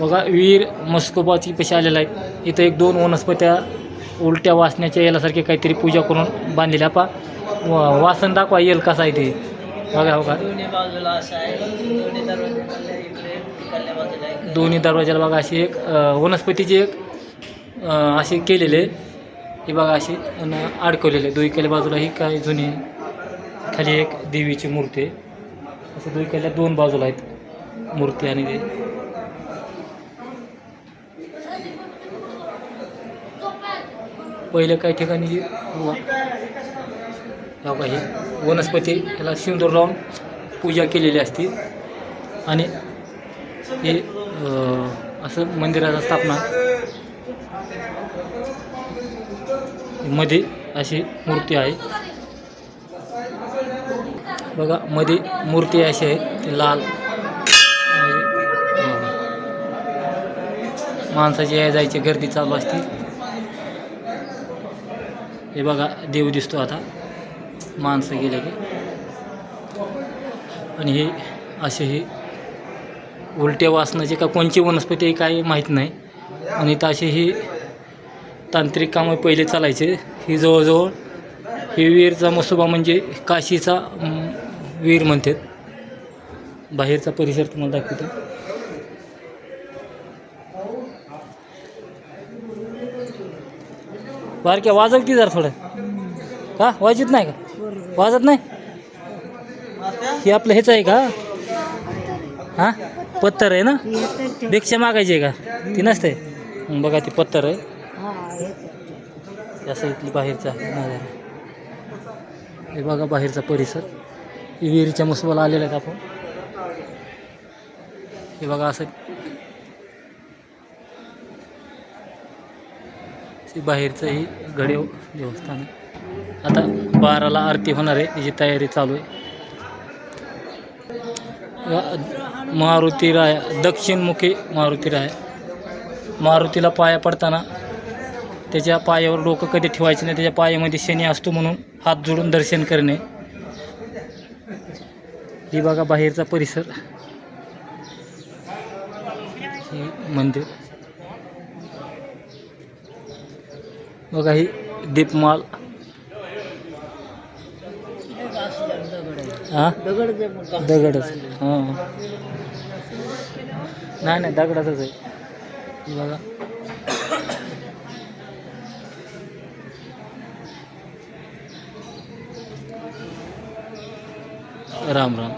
बघा वीर मस्कोबाची पैसे आलेला आहे. इथं एक दोन वनस्पत्या उलट्या वासण्याच्या यालासारखे काहीतरी पूजा करून बांधलेल्या पा वासन दाखवा येईल कसा आहे ते. बघा बघा. दोन्ही बाजूला असं आहे. दोन्ही दरवाजाला बघा अशी एक वनस्पतीची एक असे केलेले हे बघा अशी अन अडकवलेले दोईकडल्या बाजूला ही काय जुनी खाली एक देवीची मूर्ती आहे. असं दोईकडल्या दोन बाजूला आहेत मूर्ती आणि ते. पहिलं काही ठिकाणी हो हे वनस्पती याला सिंदूर लावून पूजा केलेली असते. आणि हे असं मंदिराचा स्थापना मध्ये अशी मूर्ती आहे. बघा मध्ये मूर्ती अशी आहे ती लाल. हो माणसाची या जायची गर्दी चालू असते. हे बघा देव दिसतो आता. माणसं गेले की. आणि हे असे हे उलट्या वासनाचे का कोणची वनस्पती आहे काय माहीत नाही. आणि इथं असे ही तांत्रिक कामं पहिले चालायचे. ही जवळजवळ ही वीरचा मसोबा म्हणजे काशीचा वीर म्हणतात. बाहेरचा परिसर तुम्हाला दाखवतो. बारक्या वाजल की जरा थोडं. का? वाजत नाही का? वाजत नाही? हे आपलं हेच आहे का? हां? पत्तर आहे ना? भिक्षा मागायची आहे का? ती नसते? बघा ती पत्तर आहे. असं इथली बाहेरचा आहे. नजारा हे बघा बाहेरचा परिसर. विहिरीच्या मुसवाला आलेला आहेत आपण. हे बघा असं बाहेरचंही बाहेरचं देवस्थान आहे. आता बाराला आरती होणार आहे त्याची तयारी चालू आहे. मारुती राय दक्षिणमुखी मारुती राय. मारुतीला पाया पडताना त्याच्या पायावर डोकं कधी ठेवायचं नाही त्याच्या पायामध्ये शनी असतो म्हणून हात जोडून दर्शन करणे. ही बघा बाहेरचा परिसर. हे मंदिर. बघा ही दीपमाल। हाँ? दगड हाँ। नाही नाही दगडाचंच आहे बघा राम राम।